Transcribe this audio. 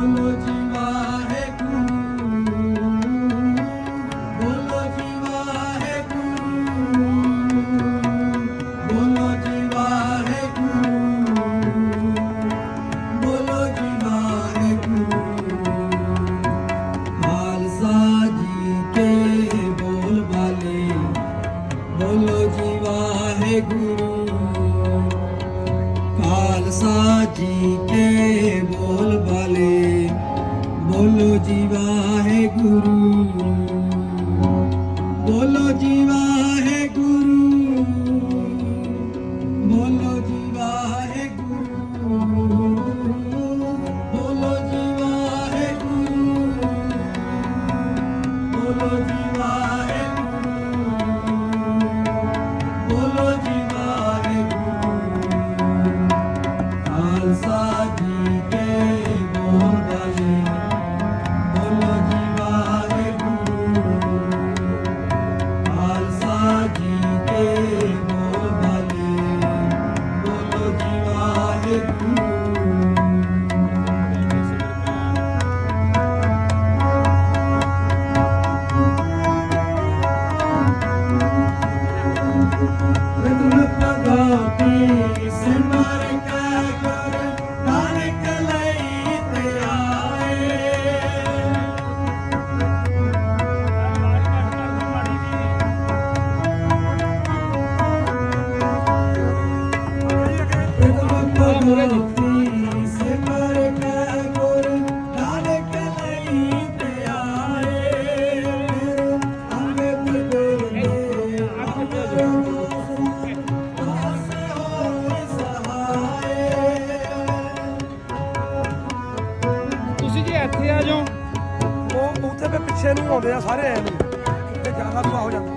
我。ਇਸੇ ਨੂੰ ਆਉਂਦੇ ਆ ਸਾਰੇ ਐ ਨੂੰ ਤੇ ਜ਼ਿਆਦਾ ਦੁਆ ਹੋ ਜਾਂਦਾ।